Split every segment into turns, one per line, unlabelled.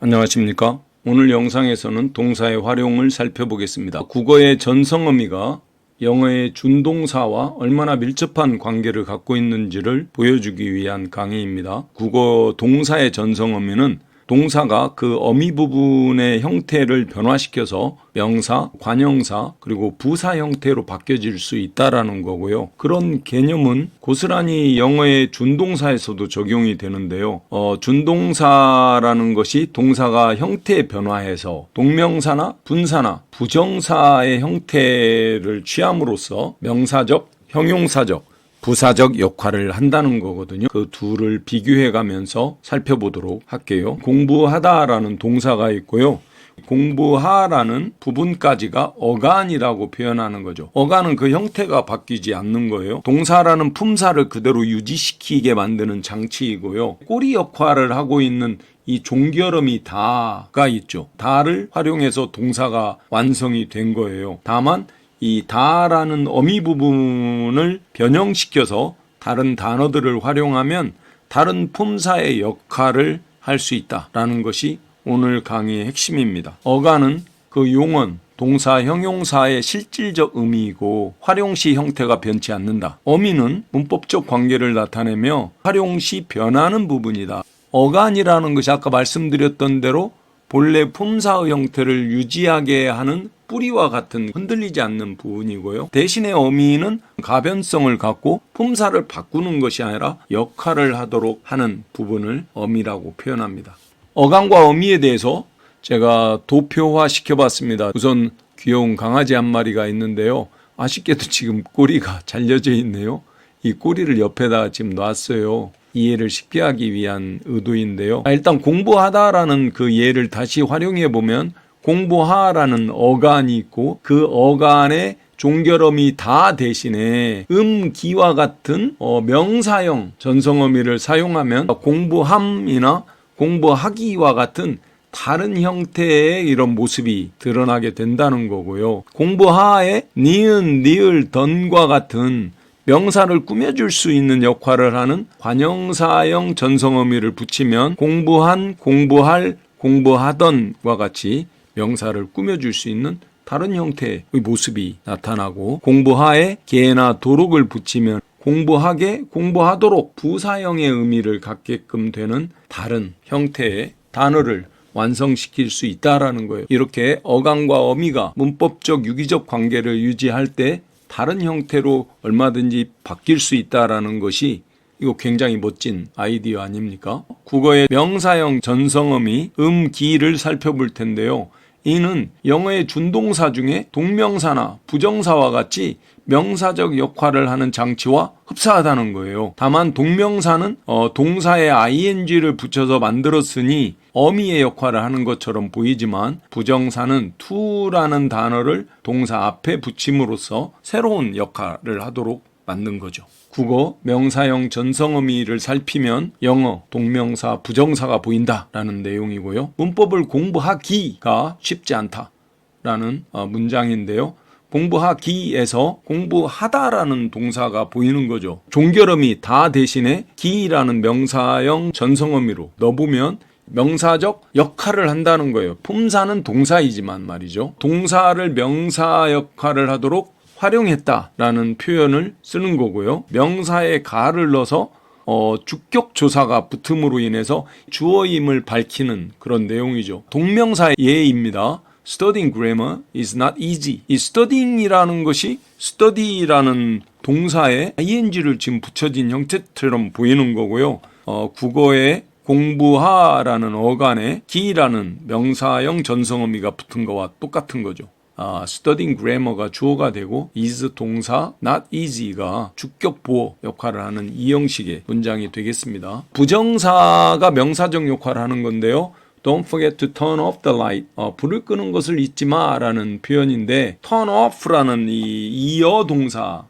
안녕하십니까? 오늘 영상에서는 동사의 활용을 살펴보겠습니다. 국어의 전성어미가 영어의 준동사와 얼마나 밀접한 관계를 갖고 있는지를 보여주기 위한 강의입니다. 국어 동사의 전성어미는 동사가 그 어미 부분의 형태를 변화시켜서 명사, 관형사, 그리고 부사 형태로 바뀌어질 수 있다라는 거고요. 그런 개념은 고스란히 영어의 준동사에서도 적용이 되는데요. 어, 준동사라는 것이 동사가 형태 변화해서 동명사나 분사나 부정사의 형태를 취함으로써 명사적, 형용사적, 부사적 역할을 한다는 거거든요. 그 둘을 비교해 가면서 살펴보도록 할게요. 공부하다라는 동사가 있고요. 공부하라는 부분까지가 어간이라고 표현하는 거죠. 어간은 그 형태가 바뀌지 않는 거예요. 동사라는 품사를 그대로 유지시키게 만드는 장치이고요. 꼬리 역할을 하고 있는 이 종결음이 다가 있죠. 다를 활용해서 동사가 완성이 된 거예요. 다만 이 다라는 어미 부분을 변형시켜서 다른 단어들을 활용하면 다른 품사의 역할을 할 수 있다라는 것이 오늘 강의의 핵심입니다. 어간은 그 용언, 동사, 형용사의 실질적 의미이고 활용 시 형태가 변치 않는다. 어미는 문법적 관계를 나타내며 활용 시 변하는 부분이다. 어간이라는 것이 아까 말씀드렸던 대로 본래 품사의 형태를 유지하게 하는 뿌리와 같은 흔들리지 않는 부분이고요. 대신에 어미는 가변성을 갖고 품사를 바꾸는 것이 아니라 역할을 하도록 하는 부분을 어미라고 표현합니다. 어간과 어미에 대해서 제가 도표화 시켜봤습니다. 우선 귀여운 강아지 한 마리가 있는데요. 아쉽게도 지금 꼬리가 잘려져 있네요. 이 꼬리를 옆에다 지금 놨어요. 이해를 쉽게 하기 위한 의도인데요. 아, 일단 공부하다라는 그 예를 다시 활용해 보면 공부하라는 어간이 있고 그 어간에 종결어미 다 대신에 음기와 같은 어, 명사형 전성어미를 사용하면 공부함이나 공부하기와 같은 다른 형태의 이런 모습이 드러나게 된다는 거고요. 공부하에 니은, 니을, 던과 같은 명사를 꾸며줄 수 있는 역할을 하는 관형사형 전성어미를 붙이면 공부한, 공부할, 공부하던과 같이 명사를 꾸며줄 수 있는 다른 형태의 모습이 나타나고 공부하에 개나 도록을 붙이면 공부하게 공부하도록 부사형의 의미를 갖게끔 되는 다른 형태의 단어를 완성시킬 수 있다라는 거예요. 이렇게 어간과 어미가 문법적 유기적 관계를 유지할 때 다른 형태로 얼마든지 바뀔 수 있다라는 것이 이거 굉장히 멋진 아이디어 아닙니까? 국어의 명사형 전성어미 음기를 살펴볼 텐데요. 이는 영어의 준동사 중에 동명사나 부정사와 같이 명사적 역할을 하는 장치와 흡사하다는 거예요. 다만 동명사는 어, 동사에 ing를 붙여서 만들었으니 어미의 역할을 하는 것처럼 보이지만 부정사는 to라는 단어를 동사 앞에 붙임으로써 새로운 역할을 하도록 만든 거죠. 국어 명사형 전성어미를 살피면 영어 동명사 부정사가 보인다라는 내용이고요. 문법을 공부하기가 쉽지 않다라는 어, 문장인데요. 공부하기에서 공부하다라는 동사가 보이는 거죠. 종결음이 다 대신에 기라는 명사형 전성어미로 넣어보면 명사적 역할을 한다는 거예요. 품사는 동사이지만 말이죠. 동사를 명사 역할을 하도록 활용했다라는 표현을 쓰는 거고요. 명사에 가를 넣어서 어, 주격 조사가 붙음으로 인해서 주어임을 밝히는 그런 내용이죠. 동명사 예입니다. Studying grammar is not easy. 이 studying이라는 것이 study라는 동사에 ing를 지금 붙여진 형태처럼 보이는 거고요. 어, 국어에 공부하라는 어간에 기라는 명사형 전성어미가 붙은 거와 똑같은 거죠. 아, studying grammar가 주어가 되고 is 동사 not easy가 주격 보호 역할을 하는 이 형식의 문장이 되겠습니다. 부정사가 명사적 역할을 하는 건데요. Don't forget to turn off the light. 어, 불을 끄는 것을 잊지 마라는 표현인데 turn off라는 이 이어 동사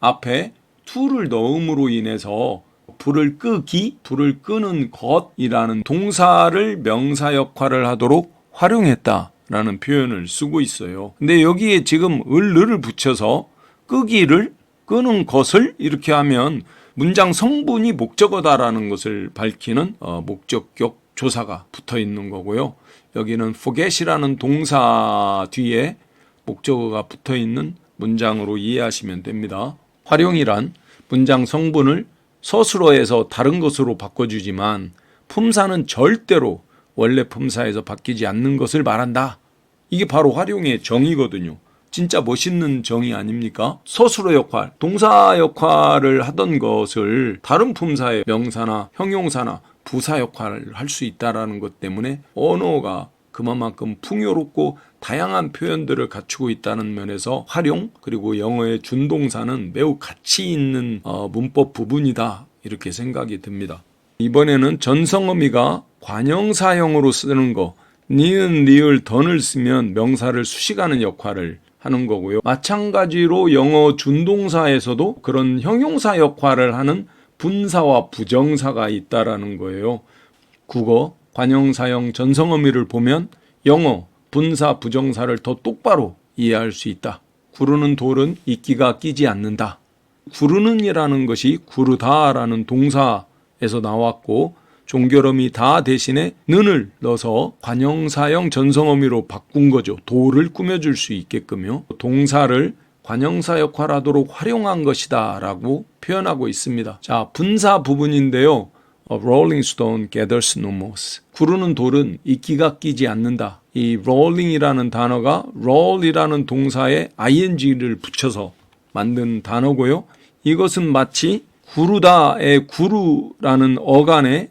앞에 to를 넣음으로 인해서 불을 끄기, 불을 끄는 것이라는 동사를 명사 역할을 하도록 활용했다. 라는 표현을 쓰고 있어요. 근데 여기에 지금 을를 붙여서 끄기를 끄는 것을 이렇게 하면 문장 성분이 목적어다라는 것을 밝히는 어, 목적격 조사가 붙어 있는 거고요. 여기는 forget이라는 동사 뒤에 목적어가 붙어 있는 문장으로 이해하시면 됩니다. 활용이란 문장 성분을 서술어에서 다른 것으로 바꿔주지만 품사는 절대로 원래 품사에서 바뀌지 않는 것을 말한다. 이게 바로 활용의 정의거든요. 진짜 멋있는 정의 아닙니까? 서술어 역할, 동사 역할을 하던 것을 다른 품사의 명사나 형용사나 부사 역할을 할 수 있다라는 것 때문에 언어가 그만큼 풍요롭고 다양한 표현들을 갖추고 있다는 면에서 활용 그리고 영어의 준동사는 매우 가치 있는 어, 문법 부분이다 이렇게 생각이 듭니다. 이번에는 전성어미가 관형사형으로 쓰는 거 니은, 리을, 던을 쓰면 명사를 수식하는 역할을 하는 거고요. 마찬가지로 영어 준동사에서도 그런 형용사 역할을 하는 분사와 부정사가 있다라는 거예요. 국어 관형사형 전성어미를 보면 영어 분사 부정사를 더 똑바로 이해할 수 있다. 구르는 돌은 이끼가 끼지 않는다. 구르는이라는 것이 구르다라는 동사에서 나왔고 종결음이 다 대신에 는을 넣어서 관형사형 전성어미로 바꾼 거죠. 돌을 꾸며줄 수 있게끔요. 동사를 관형사 역할하도록 활용한 것이다라고 표현하고 있습니다. 자, 분사 부분인데요. Rolling stone gathers no moss. 구르는 돌은 이끼가 끼지 않는다. 이 rolling이라는 단어가 roll이라는 동사에 ing를 붙여서 만든 단어고요. 이것은 마치 구르다의 구루라는 어간에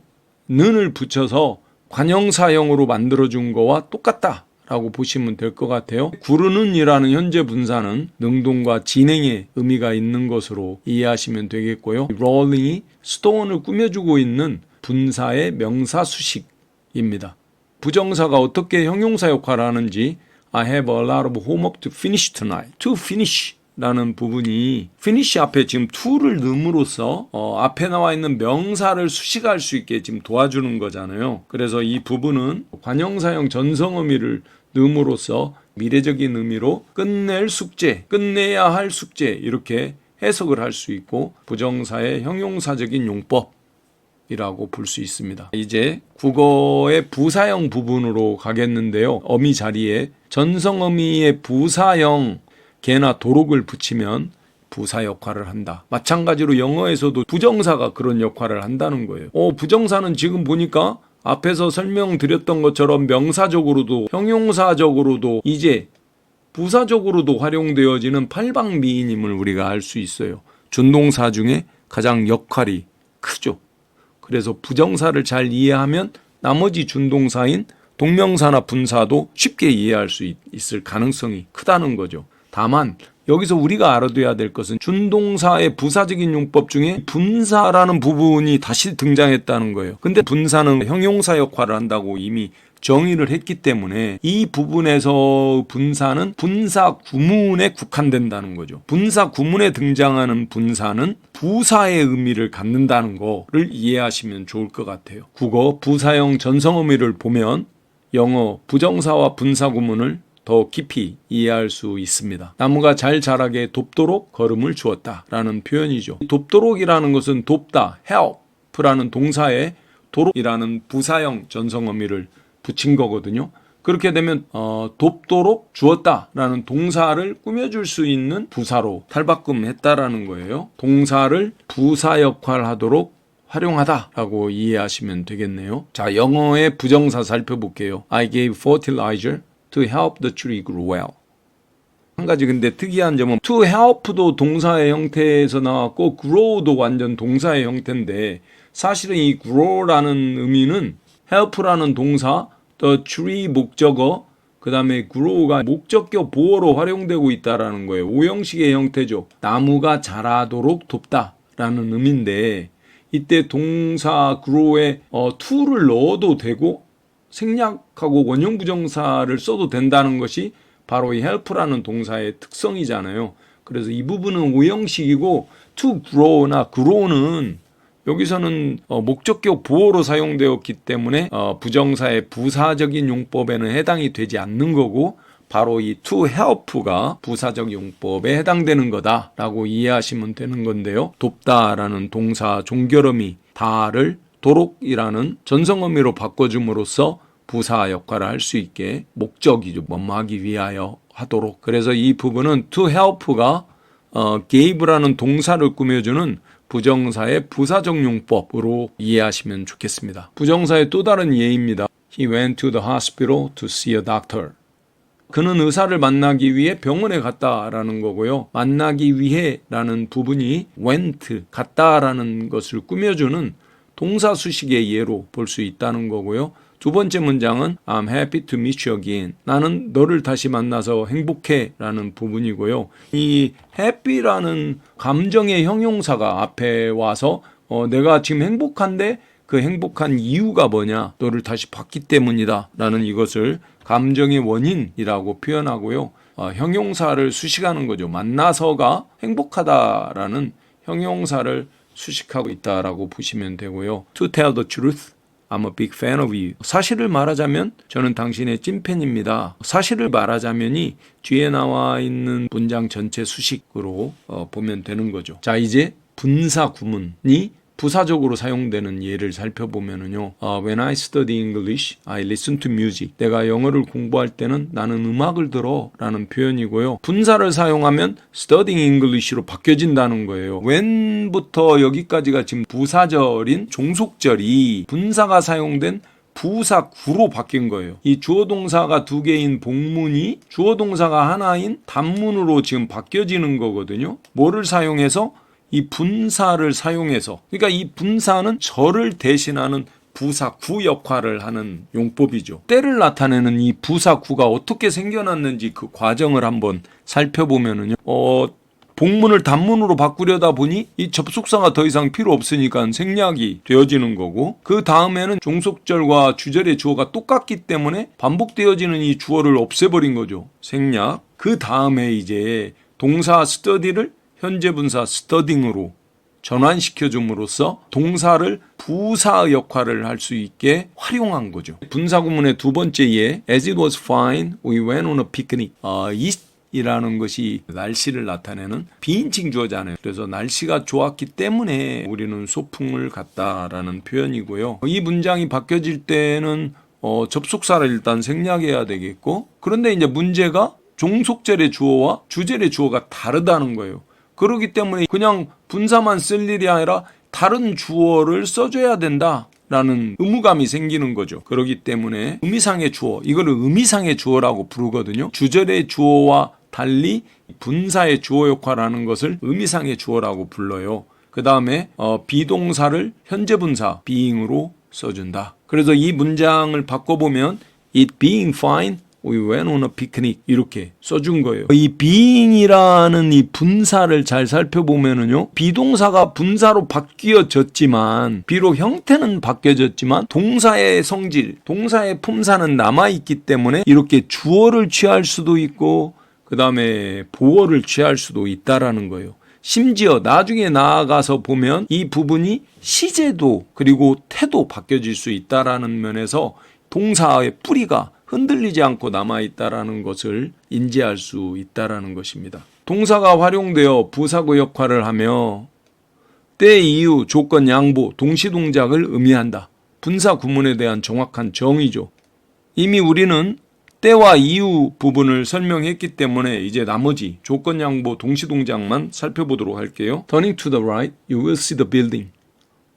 는을 붙여서 관형사형으로 만들어준 거와 똑같다 라고 보시면 될 것 같아요. 구르는이라는 현재 분사는 능동과 진행의 의미가 있는 것으로 이해하시면 되겠고요. rolling이 스톤을 꾸며주고 있는 분사의 명사 수식입니다. 부정사가 어떻게 형용사 역할을 하는지 I have a lot of homework to finish tonight. To finish 라는 부분이 finish 앞에 지금 to를 넣음으로써 어, 앞에 나와 있는 명사를 수식할 수 있게 지금 도와주는 거잖아요. 그래서 이 부분은 관형사형 전성어미를 넣음으로써 미래적인 의미로 끝낼 숙제, 끝내야 할 숙제 이렇게 해석을 할 수 있고 부정사의 형용사적인 용법 이라고 볼 수 있습니다. 이제 국어의 부사형 부분으로 가겠는데요. 어미 자리에 전성어미의 부사형 개나 도록을 붙이면 부사 역할을 한다. 마찬가지로 영어에서도 부정사가 그런 역할을 한다는 거예요. 어, 부정사는 지금 보니까 앞에서 설명드렸던 것처럼 명사적으로도 형용사적으로도 이제 부사적으로도 활용되어지는 팔방미인임을 우리가 알 수 있어요. 준동사 중에 가장 역할이 크죠. 그래서 부정사를 잘 이해하면 나머지 준동사인 동명사나 분사도 쉽게 이해할 수 있, 있을 가능성이 크다는 거죠. 다만 여기서 우리가 알아둬야 될 것은 준동사의 부사적인 용법 중에 분사라는 부분이 다시 등장했다는 거예요. 근데 분사는 형용사 역할을 한다고 이미 정의를 했기 때문에 이 부분에서 분사는 분사 구문에 국한된다는 거죠. 분사 구문에 등장하는 분사는 부사의 의미를 갖는다는 거를 이해하시면 좋을 것 같아요. 국어 부사형 전성 의미를 보면 영어 부정사와 분사 구문을 더 깊이 이해할 수 있습니다. 나무가 잘 자라게 돕도록 걸음을 주었다라는 표현이죠. 돕도록이라는 것은 돕다, help라는 동사에 도록이라는 부사형 전성 어미를 붙인 거거든요. 그렇게 되면 어, 돕도록 주었다라는 동사를 꾸며줄 수 있는 부사로 탈바꿈했다라는 거예요. 동사를 부사 역할하도록 활용하다라고 이해하시면 되겠네요. 자, 영어의 부정사 살펴볼게요. I gave fertilizer to help the tree grow well. 한 가지 근데 특이한 점은 to help도 동사의 형태에서 나왔고 grow도 완전 동사의 형태인데 사실은 이 grow라는 의미는 help라는 동사, the tree 목적어, 그 다음에 grow가 목적격 보어로 활용되고 있다라는 거예요. 오형식의 형태죠. 나무가 자라도록 돕다라는 의미인데 이때 동사 grow에 어, to를 넣어도 되고 생략하고 원형 부정사를 써도 된다는 것이 바로 이 help라는 동사의 특성이잖아요. 그래서 이 부분은 오형식이고 to grow나 grow는 여기서는 어, 목적격 보호로 사용되었기 때문에 어, 부정사의 부사적인 용법에는 해당이 되지 않는 거고 바로 이 to help가 부사적 용법에 해당되는 거다라고 이해하시면 되는 건데요. 돕다라는 동사 종결음이 다를 하도록이라는 전성 의미로 바꿔줌으로써 부사 역할을 할 수 있게 목적이죠. 뭐뭐하기 위하여 하도록. 그래서 이 부분은 to help가 어, gave라는 동사를 꾸며주는 부정사의 부사적 용법으로 이해하시면 좋겠습니다. 부정사의 또 다른 예입니다. He went to the hospital to see a doctor. 그는 의사를 만나기 위해 병원에 갔다라는 거고요. 만나기 위해라는 부분이 went 갔다라는 것을 꾸며주는 동사 수식의 예로 볼 수 있다는 거고요. 두 번째 문장은 I'm happy to meet you again. 나는 너를 다시 만나서 행복해 라는 부분이고요. 이 happy라는 감정의 형용사가 앞에 와서 어, 내가 지금 행복한데 그 행복한 이유가 뭐냐? 너를 다시 봤기 때문이다. 라는 이것을 감정의 원인이라고 표현하고요. 어, 형용사를 수식하는 거죠. 만나서가 행복하다라는 형용사를 수식하고 있다라고 보시면 되고요. To tell the truth, I'm a big fan of you. 사실을 말하자면 저는 당신의 찐팬입니다. 사실을 말하자면이 뒤에 나와 있는 문장 전체 수식으로 어, 보면 되는 거죠. 자, 이제 분사 구문이 부사적으로 사용되는 예를 살펴보면은요. 어, When I study English, I listen to music. 내가 영어를 공부할 때는 나는 음악을 들어라는 표현이고요. 분사를 사용하면 studying English로 바뀌어진다는 거예요. when부터 여기까지가 지금 부사절인 종속절이 분사가 사용된 부사 구로 바뀐 거예요. 이 주어 동사가 두 개인 복문이 주어 동사가 하나인 단문으로 지금 바뀌어지는 거거든요. 뭐를 사용해서 이 분사를 사용해서 그러니까 이 분사는 절을 대신하는 부사 구 역할을 하는 용법이죠. 때를 나타내는 이 부사 구가 어떻게 생겨났는지 그 과정을 한번 살펴보면은요. 어 복문을 단문으로 바꾸려다 보니 이 접속사가 더 이상 필요 없으니까 생략이 되어지는 거고 그 다음에는 종속절과 주절의 주어가 똑같기 때문에 반복되어지는 이 주어를 없애버린 거죠. 생략. 그 다음에 이제 동사 스터디를 현재 분사 스터딩으로 전환시켜 줌으로써 동사를 부사 역할을 할 수 있게 활용한 거죠. 분사 구문의 두 번째 예, as it was fine, we went on a picnic. 어, 이라는 것이 날씨를 나타내는 비인칭 주어잖아요. 그래서 날씨가 좋았기 때문에 우리는 소풍을 갔다라는 표현이고요. 이 문장이 바뀌어질 때는 어, 접속사를 일단 생략해야 되겠고, 그런데 이제 문제가 종속절의 주어와 주절의 주어가 다르다는 거예요. 그렇기 때문에 그냥 분사만 쓸 일이 아니라 다른 주어를 써줘야 된다. 라는 의무감이 생기는 거죠. 그렇기 때문에 의미상의 주어, 이거를 의미상의 주어라고 부르거든요. 주절의 주어와 달리 분사의 주어 역할을 하는 것을 의미상의 주어라고 불러요. 그 다음에 어, 비동사를 현재 분사 being으로 써준다. 그래서 이 문장을 바꿔보면 it being fine We went on a picnic 이렇게 써준 거예요. 이 being이라는 이 분사를 잘 살펴보면은요, 비동사가 분사로 바뀌어졌지만 비록 형태는 바뀌어졌지만 동사의 성질, 동사의 품사는 남아 있기 때문에 이렇게 주어를 취할 수도 있고 그 다음에 보어를 취할 수도 있다라는 거예요. 심지어 나중에 나아가서 보면 이 부분이 시제도 그리고 태도 바뀌어질 수 있다라는 면에서 동사의 뿌리가 흔들리지 않고 남아 있다라는 것을 인지할 수 있다라는 것입니다. 동사가 활용되어 부사구 역할을 하며 때 이유, 조건, 양보, 동시 동작을 의미한다. 분사 구문에 대한 정확한 정의죠. 이미 우리는 때와 이유 부분을 설명했기 때문에 이제 나머지 조건, 양보, 동시 동작만 살펴보도록 할게요. Turning to the right, you will see the building.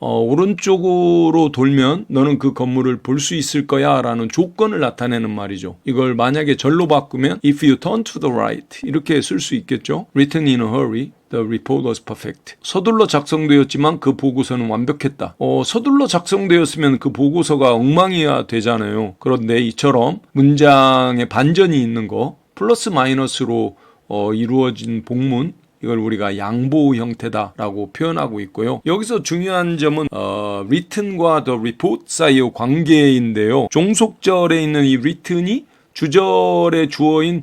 어, 오른쪽으로 돌면 너는 그 건물을 볼 수 있을 거야 라는 조건을 나타내는 말이죠. 이걸 만약에 절로 바꾸면 if you turn to the right 이렇게 쓸 수 있겠죠. written in a hurry. The report was perfect. 서둘러 작성되었지만 그 보고서는 완벽했다. 어, 서둘러 작성되었으면 그 보고서가 엉망이야 되잖아요. 그런데 이처럼 문장에 반전이 있는 거 플러스 마이너스로 어, 이루어진 복문 이걸 우리가 양보 형태다라고 표현하고 있고요. 여기서 중요한 점은 어, the report 사이의 관계인데요. 종속절에 있는 이 written이 주절의 주어인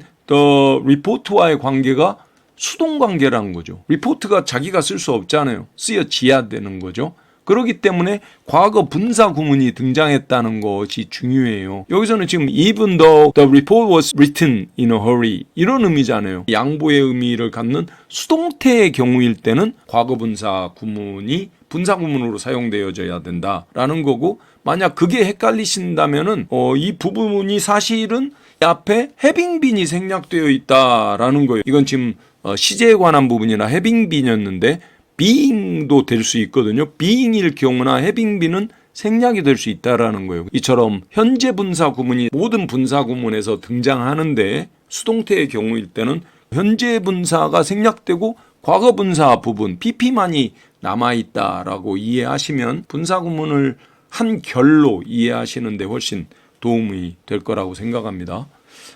report와의 관계가 수동 관계라는 거죠. 리포트가 자기가 쓸 수 없잖아요. 쓰여지야 되는 거죠. 그렇기 때문에 과거 분사 구문이 등장했다는 것이 중요해요. 여기서는 지금 even though the report was written in a hurry 이런 의미잖아요. 양보의 의미를 갖는 수동태의 경우일 때는 과거 분사 구문이 분사 구문으로 사용되어져야 된다라는 거고 만약 그게 헷갈리신다면은 어, 이 부분이 사실은 앞에 해빙빈이 생략되어 있다라는 거예요. 이건 지금 어, 시제에 관한 부분이나 해빙빈이었는데 being도 될 수 있거든요. being일 경우나 해빙빈은 생략이 될 수 있다라는 거예요. 이처럼 현재 분사 구문이 모든 분사 구문에서 등장하는데 수동태의 경우일 때는 현재 분사가 생략되고 과거 분사 부분 pp만이 남아 있다라고 이해하시면 분사 구문을 한 결로 이해하시는데 훨씬 도움이 될 거라고 생각합니다.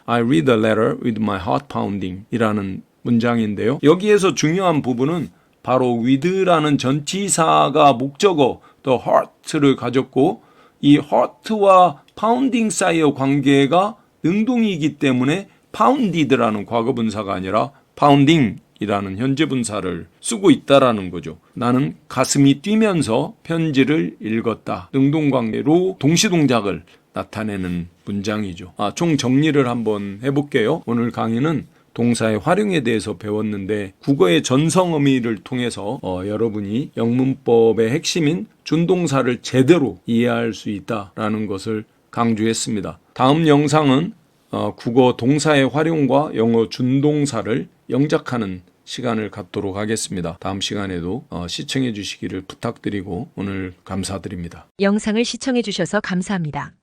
I read the letter with my heart pounding 이라는 문장인데요. 여기에서 중요한 부분은 바로 with라는 전치사가 목적어 the heart를 가졌고 이 heart와 pounding 사이의 관계가 능동이기 때문에 pounded라는 과거 분사가 아니라 pounding 이라는 현재 분사를 쓰고 있다라는 거죠. 나는 가슴이 뛰면서 편지를 읽었다. 능동관계로 동시동작을 나타내는 문장이죠. 아, 총 정리를 한번 해볼게요. 오늘 강의는 동사의 활용에 대해서 배웠는데 국어의 전성 의미를 통해서 어, 여러분이 영문법의 핵심인 준동사를 제대로 이해할 수 있다라는 것을 강조했습니다. 다음 영상은 어, 국어 동사의 활용과 영어 준동사를 영작하는 시간을 갖도록 하겠습니다. 다음 시간에도 어, 시청해 주시기를 부탁드리고 오늘 감사드립니다.
영상을 시청해 주셔서 감사합니다.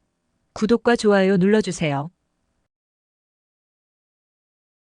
구독과 좋아요 눌러주세요.